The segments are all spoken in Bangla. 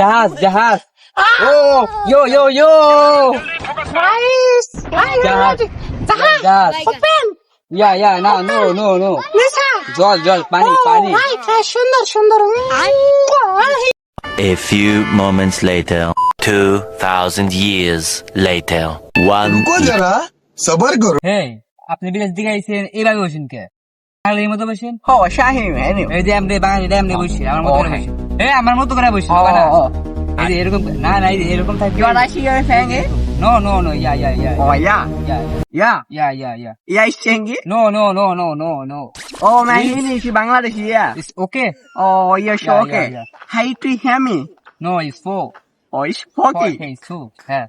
জাহাজ জাহাজ ও ইয়ো ইয়ো ইয়ো জাহাজ জাহাজ ইয়া ইয়া না নো নো নো জল জল পানি পানি সুন্দর সুন্দর। A few moments later, 2000 years later, one. যারা? সবার করো হে আপনি বিলাস দিকে আইছেন এইভাবে বসেন কে? বাঙালির মতো বসেন? হ শাহিন এই যে এমনি বাঙালি এমনি আমার মতো করে বসে। হ্যাঁ আমার মতো করে বসে না। না এরকম থাকবে no no no yeah yeah yeah Oh yeah. Yeah Yeah. Yeah yeah yeah Yeah, is Chengi? No no no no no no Oh man, he is Bangladesh, yeah. It's okay Oh, you're sure Yeah, okay. yeah, yeah. How to me? No it's four Oh, it's four Poki. It's two হ্যাঁ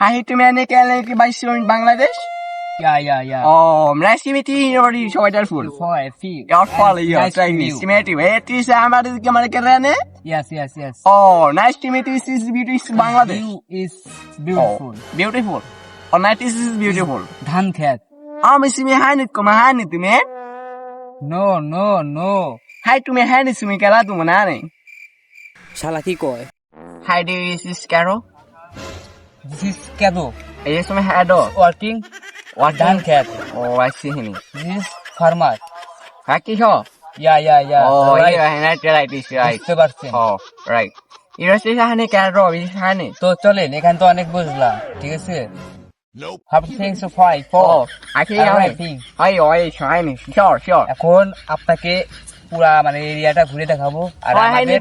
How to me can like by in Bangladesh? Yeah yeah yeah Oh, nice to meet you. You're so wonderful. Symmetry. Wait, is মানে yes yes yes Oh, nice to meet you. This is beauty is Bangladesh. You is Oh, beautiful beautiful. Oh, this is beautiful. ধান খেত আমি সিমি হানি কমা হানি তুমি নো নো নো হাই তুমি হানি তুমি কেলা তুমি না রে শালা কি কয়? হাই ডু ইস দিস ক্যারো দিস ইজ কেদো এই তুমি হ্যাডো ওয়ার্কিং What ধান খেত ও আই সি হিনি দিস ইজ ফার্মার হ্যাঁ কি ইয়া ইয়া ইয়া Right. ইয়া বুঝতে পারছেন তো চলেন এখান তো অনেক বুঝলাম ঠিক আছে? এখন আপনাকে পুরা মানে এরিয়াটা ঘুরে দেখাবো। আর আমাদের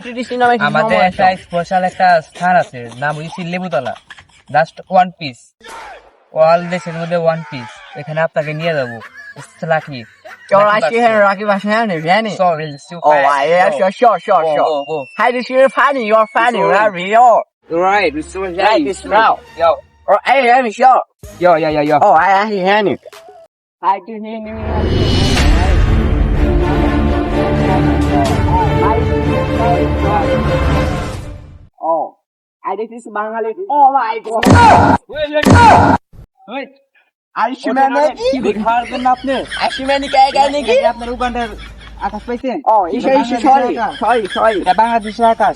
আমাদের একটা স্পেশাল একটা স্থান আছে নাম হচ্ছে Lebutala. Just one piece all দেশের মধ্যে ওয়ান পিস এখানে আপনাকে নিয়ে যাব। Lucky 叫俺媳妇让给我身上的人呢。哦，俺也学笑笑笑，还得学反正要反正俺不要。Right，你说啥意思？要哦，俺也没笑。要要要要。哦，俺也是喊你。俺就是你。Oh, I did this Bangladesh. Oh my god! Wait, wait, wait! আপনি কে কি? আপনার উগান্ডার আকাশ পাইছেন Oh, ইসে ইসে বাংলাদেশের আকাশ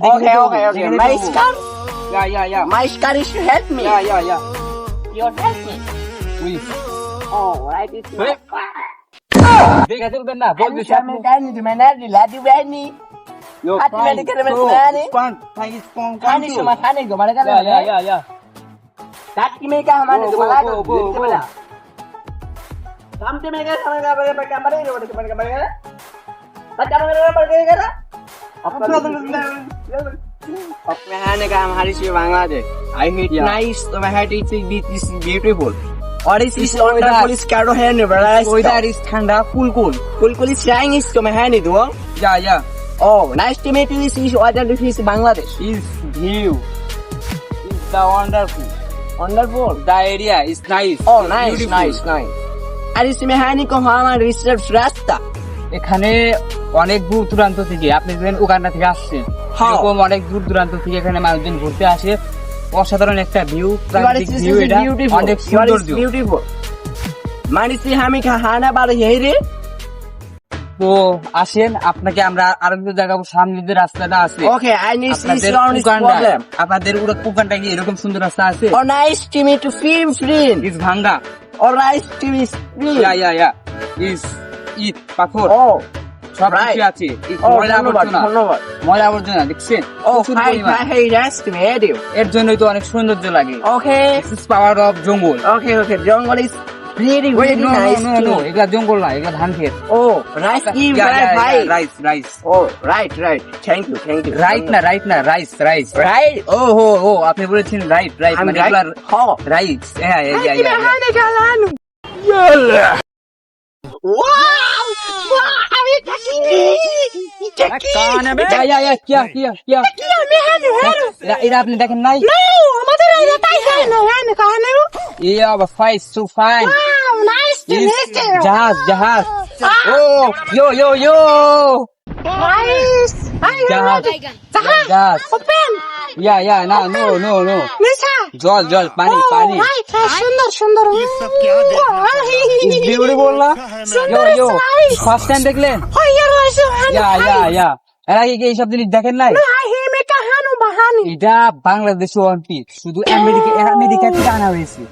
Oh, না काटकी में क्या हमारे दुकान है तो बोला कामते में क्या समय का बड़े बड़े कमरे रोड के बड़े कमरे का बच्चा बड़े बड़े करा अपने है ने कहा हमारी Shiv Bangladesh I hit Oh, nice to meet you. Is Bangladesh. His view is the wonderful. Wonderful. The area is nice. Oh, nice, nice, nice. And it's mechanic of Haman Richard Frasta. এখানে অনেক দূর দূরান্ত থেকে আপনি যেন উগান্ডা থেকে আসছেন। এরকম অনেক দূর দূরান্ত থেকে এখানে মানুষজন ঘুরতে আসে। অসাধারণ একটা ভিউ প্রাকৃতিক ভিউ এটা। অনেক সুন্দর ভিউ বিউটিফুল মানে আমি খানা বাড়ি হেরে তো আসেন আপনাকে আমরা আরও কিছু দেখাবো সামনে যে রাস্তাটা আছে। ওকে আই নিড প্রবলেম আপনাদের উড়া- উগান্ডা কি এরকম সুন্দর রাস্তা আছে? ও nice to meet to feel friend is ভাঙ্গা ও nice to meet yeah yeah yeah ইট পাথর। ও সব কিছু আছে। ময়লা আবর্জনা। ধন্যবাদ। ময়লা আবর্জনা দেখছেন? Oh hi hi nice to এর জন্যই তো অনেক সৌন্দর্য লাগে। ওকে power of jungle okay okay jungle is very very nice no no এগুলা জঙ্গল না এগুলা ধান ক্ষেত ও রাইস কি ভাই rice rice oh right right thank you thank you right না রাইট না রাইস রাইস রাইট ও হো হো আপনি বলেছেন রাইট রাইট মানে এগুলা হ রাইস হ্যাঁ হ্যাঁ হ্যাঁ হ্যাঁ Wow! Wow! ये क्या किया? क्या किया? क्या किया? क्या किया? এরা আপনি দেখেন নাই? আমাদের না হ্যাঁ কানে ইয়া বা ফাইস to fine nice to meet you জাহাজ জাহাজ ও ইয়ো ইয়ো ইয়ো জাহাজ. জাহাজ. ইয়া ইয়া না নো নো নো. জল জল পানি পানি সুন্দর সুন্দর। বিউটিফুল না ইয়ো ইয়ো ফার্স্ট টাইম দেখলেন? Oh. ইয়া ইয়া ইয়া এর কি এইসব জিনিস দেখেন নাই? Bahani. এটা বাংলাদেশি ওয়ান পিস শুধু আমেরিকা আমেরিকা থেকে আনা হয়েছে।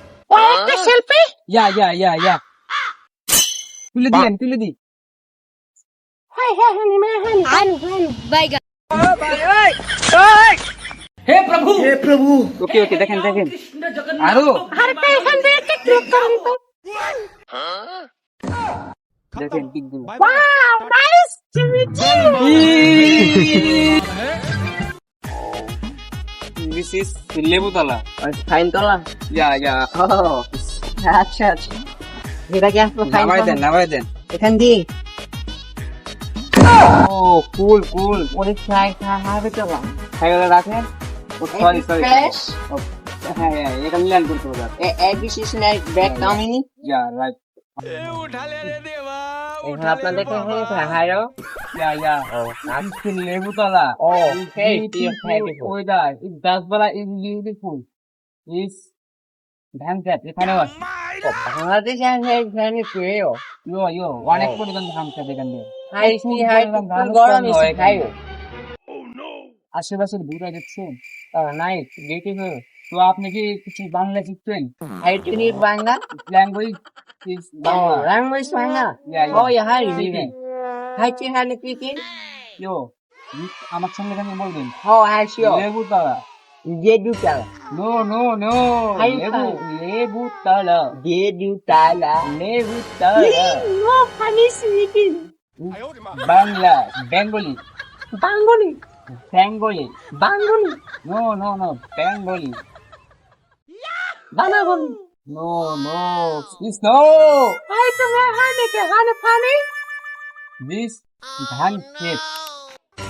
শিল্পী ইয়া ইয়া ইয়া ইয়া। তুলে দিলেন তুলে দি। মে হানি। হানি হানি ওকে ওকে দেখেন দেখেন। আরও। দেখেন পিকগুলো ওয়াও নাইস চিমিচি দিস ইজ লেবুতলা ফাইন তোলা ইয়া ইয়া আচ্ছা আচ্ছা এটা কি আসলে ফাইন নামাই দেন নামাই দেন এখান দিয়ে ও কুল কুল ওরে ফ্রাই খাবে তো বা সাইকেলে রাখেন সরি সরি হ্যাঁ হ্যাঁ এটা ল্যান্ড করতে হবে a A B C snack back Kaminey yeah right এখানে আপনাদের এখানে হাইরো ইয়া ইয়া। আজকে Lebutala. Oh hey dear beautiful weather it দাসবালা is beautiful is ধানচাট এখানে বাংলাদেশ আছে এখানে পেও ইয়ো ইয়ো অনেক পরিমাণ ধানচাট এখান দিয়ে। হাই হাই গরম এসে খাইও আশেপাশে দূরে দেখছেন নাইস বিউটিফুল তো আপনি কি কিছু বাংলা শিখছেন? Hi to need Bangla? Language is Oh, Bangla language Bangla Yeah, yeah. Oh, yeah, hi, Speaking. Vivi. Hi, Chihani speaking. Yo আমার সঙ্গে এখানে বলবেন Oh, hi, sure. Lebutala Jedu Tala. No no no Hi, Lebu hi. Lebutala Jedu Tala. Lebutala no funny speaking Bangla Bengali Bangali Bengali Bangali no no no Bengali Bangali no no is no I তুমি হানি কে হানি ফানি দিস ধান ক্ষেত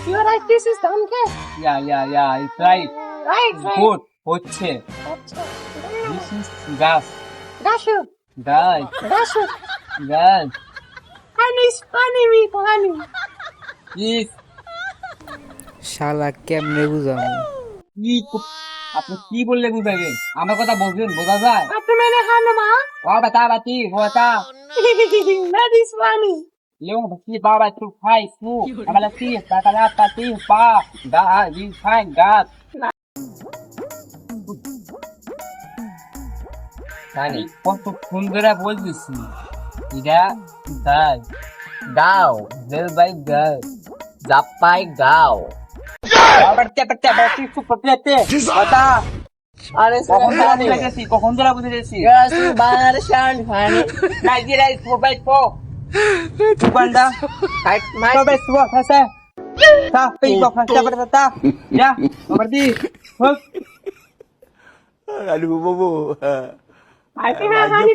you right this is done K yeah yeah yeah it's right right good হচ্ছে আচ্ছা দিস ইজ গাছ দাশু গাছ দাশু গাছ হানি ফানি মি ফানি ইস শালা কেমনে বুঝাবো? কি আপনি কি বললে বুঝাবে? আমার কথা বলবেন বোঝা যায়? আপনি মেরে হানো মা ও বাতা বাতি বাতা that is funny Leung besi baba tu hai su. Amala si bakala pati pa. Da yi fine gas. Hani. কত সুন্দর বলতেছি এটা গাছ Gao. জেল বাই গাছ Zapai gao. আবার চেপে চেপে তুই সুপার প্লেতে বাতা Are কখন funny. বুঝে গেছি কখন তোরা বুঝে গেছি Yes, Bangladesh funny. Nigeria four by four Uganda Hi, my. four by four ta pi ko fasa pada ta ya nomor di hook I think I honey